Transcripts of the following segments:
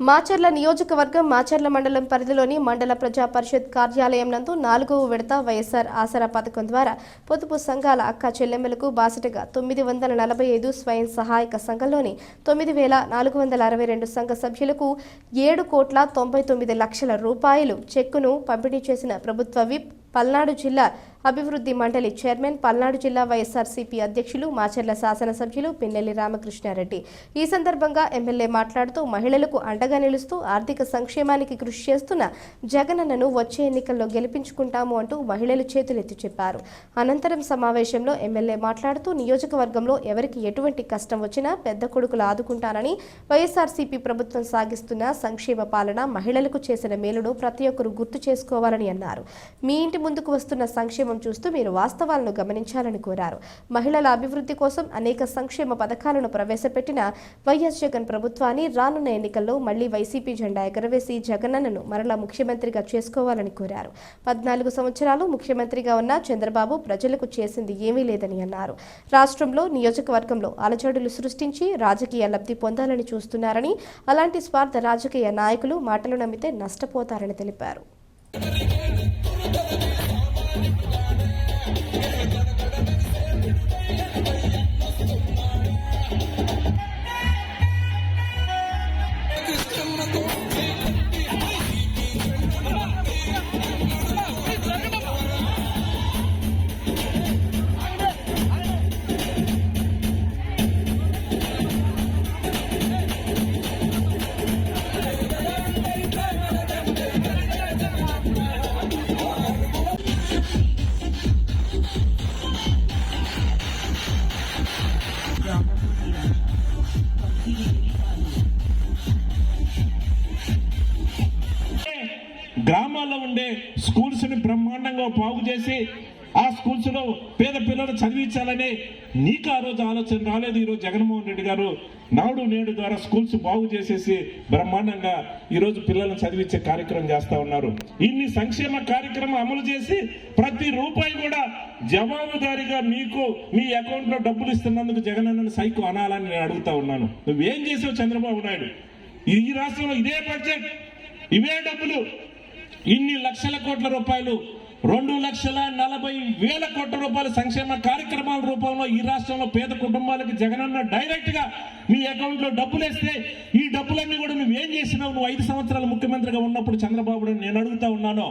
మాచర్ల నియోజకవర్గం మాచర్ల మండలం పరిధిలోని మండల ప్రజా పరిషత్ కార్యాలయం నందు నాలుగవ విడత వైఎస్ఆర్ ఆసరా పథకం ద్వారా పొదుపు సంఘాల అక్క చెల్లెమ్మలకు బాసటగా తొమ్మిది వందల నలభై ఐదు స్వయం సహాయక సంఘంలోని తొమ్మిది వేల నాలుగు వందల అరవై రెండు సంఘ సభ్యులకు ఏడు కోట్ల తొంభై తొమ్మిది లక్షల రూపాయలు చెక్కును పంపిణీ చేసిన ప్రభుత్వ విప్ పల్నాడు జిల్లా అభివృద్ధి మండలి చైర్మన్ పల్నాడు జిల్లా వైఎస్ఆర్సీపీ అధ్యక్షులు మాచర్ల శాసనసభ్యులు పిన్నెల్లి రామకృష్ణారెడ్డి. ఈ సందర్భంగా ఎమ్మెల్యే మాట్లాడుతూ మహిళలకు అండగా నిలుస్తూ ఆర్థిక సంక్షేమానికి కృషి చేస్తున్న జగనన్నను వచ్చే ఎన్నికల్లో గెలిపించుకుంటాము అంటూ మహిళలు చేతులెత్తి చెప్పారు. అనంతరం సమావేశంలో ఎమ్మెల్యే మాట్లాడుతూ నియోజకవర్గంలో ఎవరికి ఎటువంటి కష్టం వచ్చినా పెద్ద కొడుకులు ఆదుకుంటానని వైఎస్ఆర్సీపీ ప్రభుత్వం సాగిస్తున్న సంక్షేమ పాలన మహిళలకు చేసిన మేలును ప్రతి ఒక్కరూ గుర్తు చేసుకోవాలని అన్నారు. మీ ఇంటి ముందుకు వస్తున్న సంక్షేమ చూస్తూ మీరు వాస్తవాలను గమనించాలని కోరారు. మహిళల అభివృద్ధి కోసం అనేక సంక్షేమ పథకాలను ప్రవేశపెట్టిన వైఎస్ జగన్ ప్రభుత్వాన్ని రానున్న ఎన్నికల్లో మళ్ళీ వైసీపీ జెండా ఎగరవేసి జగనన్నను మరలా ముఖ్యమంత్రిగా చేసుకోవాలని కోరారు. పద్నాలుగు సంవత్సరాలు ముఖ్యమంత్రిగా ఉన్న చంద్రబాబు ప్రజలకు చేసింది ఏమీ లేదని అన్నారు. రాష్ట్రంలో నియోజకవర్గంలో అలజడులు సృష్టించి రాజకీయ లబ్ధి పొందాలని చూస్తున్నారని అలాంటి స్వార్థ రాజకీయ నాయకులు మాటలు నమ్మితే నష్టపోతారని తెలిపారు. స్కూల్స్ని స్కూల్స్ని బ్రహ్మాండంగా బాగు చేసి ఆ స్కూల్స్లో పేద పిల్లలు చదివించాలని నీకు ఆ రోజు ఆలోచన రాలేదు ఈరోజు జగన్మోహన్ రెడ్డి గారు. నాడు నేడు ద్వారా స్కూల్స్ బాగు చేసేసి బ్రహ్మాండంగా ఈరోజు పిల్లలను చదివించే కార్యక్రమం చేస్తా ఉన్నారు. ఇన్ని సంక్షేమ కార్యక్రమం అమలు చేసి ప్రతి రూపాయి కూడా జవాబుదారీగా మీకు మీ అకౌంట్లో డబ్బులు ఇస్తున్నందుకు జగన్ అన్న సైకు అనాలని నేను అడుగుతా ఉన్నాను. నువ్వేం చేసావు చంద్రబాబు నాయుడు? ఈ రాష్ట్రంలో ఇదే బడ్జెట్ ఇవే డబ్బులు. ఇన్ని లక్షల కోట్ల రూపాయలు రెండు లక్షల నలభై వేల కోట్ల రూపాయల సంక్షేమ కార్యక్రమాల రూపంలో ఈ రాష్ట్రంలో పేద కుటుంబాలకు జగనన్న డైరెక్ట్గా మీ అకౌంట్లో డబ్బులు వేస్తే ఈ డబ్బులన్నీ కూడా నువ్వు ఏం చేసినావు? నువ్వు ఐదు సంవత్సరాలు ముఖ్యమంత్రిగా ఉన్నప్పుడు చంద్రబాబు నేను అడుగుతా ఉన్నాను.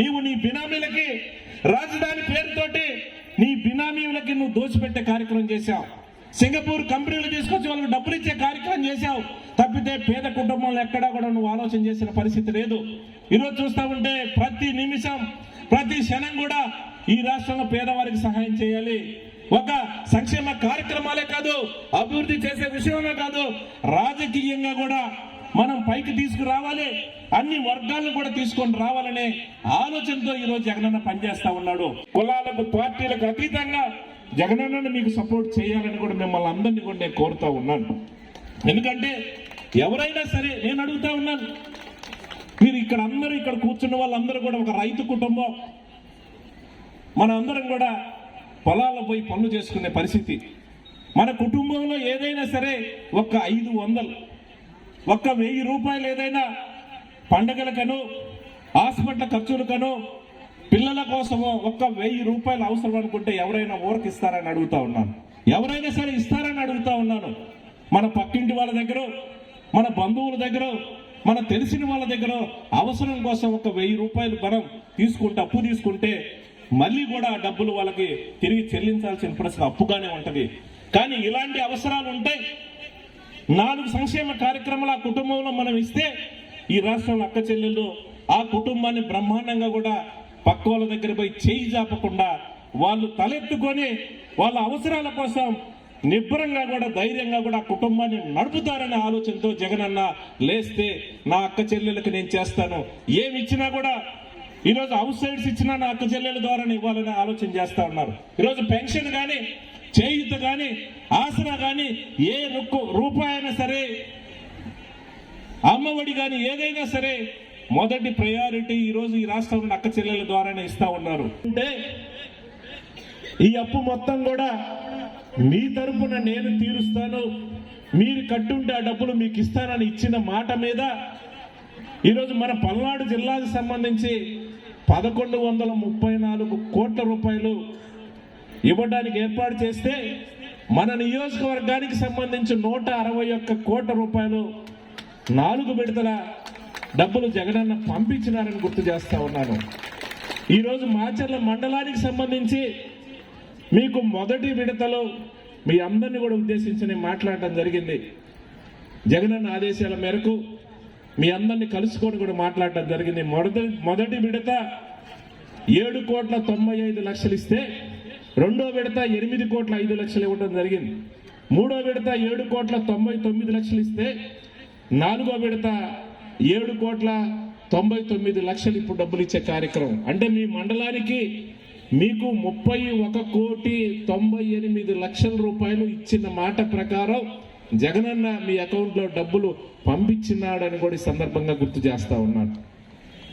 నీవు నీ బినామీలకి రాజధాని పేరుతోటి నీ బినామీలకి నువ్వు దోచిపెట్టే కార్యక్రమం చేశావు. సింగపూర్ కంపెనీలు తీసుకొచ్చి వాళ్ళకి డబ్బులు ఇచ్చే కార్యక్రమం చేశావు. తప్పితే పేద కుటుంబంలో ఎక్కడా కూడా నువ్వు ఆలోచన చేసిన పరిస్థితి లేదు. ఈరోజు చూస్తా ఉంటే ప్రతి నిమిషం ప్రతి క్షణం కూడా ఈ రాష్ట్రంలో పేదవారికి సహాయం చేయాలి. ఒక సంక్షేమ కార్యక్రమాలే కాదు అభివృద్ధి చేసే విషయమే కాదు రాజకీయంగా కూడా మనం పైకి తీసుకురావాలి. అన్ని వర్గాలను కూడా తీసుకొని రావాలనే ఆలోచనతో ఈరోజు జగనన్న పనిచేస్తా ఉన్నాడు. కులాలకు పార్టీలకు అతీతంగా జగనన్నని మీకు సపోర్ట్ చేయాలని కూడా మిమ్మల్ని అందరినీ కూడా నేను కోరుతా ఉన్నాను. ఎందుకంటే ఎవరైనా సరే నేను అడుగుతా ఉన్నాను. మీరు ఇక్కడ అందరూ ఇక్కడ కూర్చున్న వాళ్ళందరూ కూడా ఒక రైతు కుటుంబం. మన అందరం కూడా పొలాల్లో పోయి పనులు చేసుకునే పరిస్థితి. మన కుటుంబంలో ఏదైనా సరే ఒక ఐదు వందలు ఒక్క వెయ్యి రూపాయలు ఏదైనా పండగలకను హాస్పిటల్ ఖర్చులకను పిల్లల కోసమో ఒక్క వెయ్యి రూపాయలు అవసరం అనుకుంటే ఎవరైనా ఊరికి ఇస్తారని అడుగుతా ఉన్నాను. ఎవరైనా సరే ఇస్తారని అడుగుతా ఉన్నాను. మన పక్కింటి వాళ్ళ దగ్గర మన బంధువుల దగ్గర మన తెలిసిన వాళ్ళ దగ్గర అవసరం కోసం ఒక వెయ్యి రూపాయలు మనం తీసుకుంటే అప్పు తీసుకుంటే మళ్ళీ కూడా ఆ డబ్బులు వాళ్ళకి తిరిగి చెల్లించాల్సిన పరిస్థితి అప్పుగానే ఉంటుంది. కానీ ఇలాంటి అవసరాలు ఉంటాయి నాలుగు సంక్షేమ కార్యక్రమాలు ఆ కుటుంబంలో మనం ఇస్తే ఈ రాష్ట్రంలో అక్క చెల్లెళ్ళు ఆ కుటుంబాన్ని బ్రహ్మాండంగా కూడా పక్క వాళ్ళ దగ్గర పోయి చేయి జాపకుండా వాళ్ళు తలెత్తుకొని వాళ్ళ అవసరాల కోసం నిబ్బరంగా కూడా ధైర్యంగా కూడా కుటుంబాన్ని నడుపుతారనే ఆలోచనతో జగనన్న లేస్తే నా అక్క చెల్లెలకు నేను చేస్తాను. ఏమి ఇచ్చినా కూడా ఈరోజు హౌస్ సైడ్స్ ఇచ్చినా నా అక్క చెల్లెల ద్వారా ఇవ్వాలని ఆలోచన చేస్తా ఉన్నారు. ఈరోజు పెన్షన్ కానీ చేయుత కానీ ఆసరా కానీ ఏ రొక్కు- రూపాయి అయినా సరే అమ్మఒడి కానీ ఏదైనా సరే మొదటి ప్రయారిటీ ఈరోజు ఈ రాష్ట్రంలో అక్క చెల్లెల ద్వారానే ఇస్తా ఉన్నారు. అంటే ఈ అప్పు మొత్తం కూడా మీ తరపున నేను తీరుస్తాను. మీరు కట్టుంటే ఆ డబ్బులు మీకు ఇస్తానని ఇచ్చిన మాట మీద ఈరోజు మన పల్నాడు జిల్లాకు సంబంధించి పదకొండు వందల ముప్పై నాలుగు కోట్ల రూపాయలు ఇవ్వడానికి ఏర్పాటు చేస్తే మన నియోజకవర్గానికి సంబంధించి నూట అరవై ఒక్క కోట్ల రూపాయలు నాలుగు విడతల డబ్బులు జగనన్న పంపించినారని గుర్తు చేస్తా ఉన్నాను. ఈరోజు మాచర్ల మండలానికి సంబంధించి మీకు మొదటి విడతలో మీ అందరిని కూడా ఉద్దేశించి నేను మాట్లాడటం జరిగింది. జగనన్న ఆదేశాల మేరకు మీ అందరిని కలుసుకొని కూడా మాట్లాడటం జరిగింది. మొదటి మొదటి విడత ఏడు కోట్ల తొంభై ఐదు లక్షలు ఇస్తే రెండో విడత ఎనిమిది కోట్ల ఐదు లక్షలు ఇవ్వడం జరిగింది. మూడో విడత ఏడు కోట్ల తొంభై తొమ్మిది లక్షలు ఇస్తే నాలుగో విడత ఏడు కోట్ల తొంభై తొమ్మిది లక్షలు ఇప్పుడు డబ్బులు ఇచ్చే కార్యక్రమం. అంటే మీ మండలానికి మీకు ముప్పై ఒక కోటి తొంభై ఎనిమిది లక్షల రూపాయలు ఇచ్చిన మాట ప్రకారం జగనన్న మీ అకౌంట్లో డబ్బులు పంపించినాడని కూడా ఈ సందర్భంగా గుర్తు చేస్తా ఉన్నాను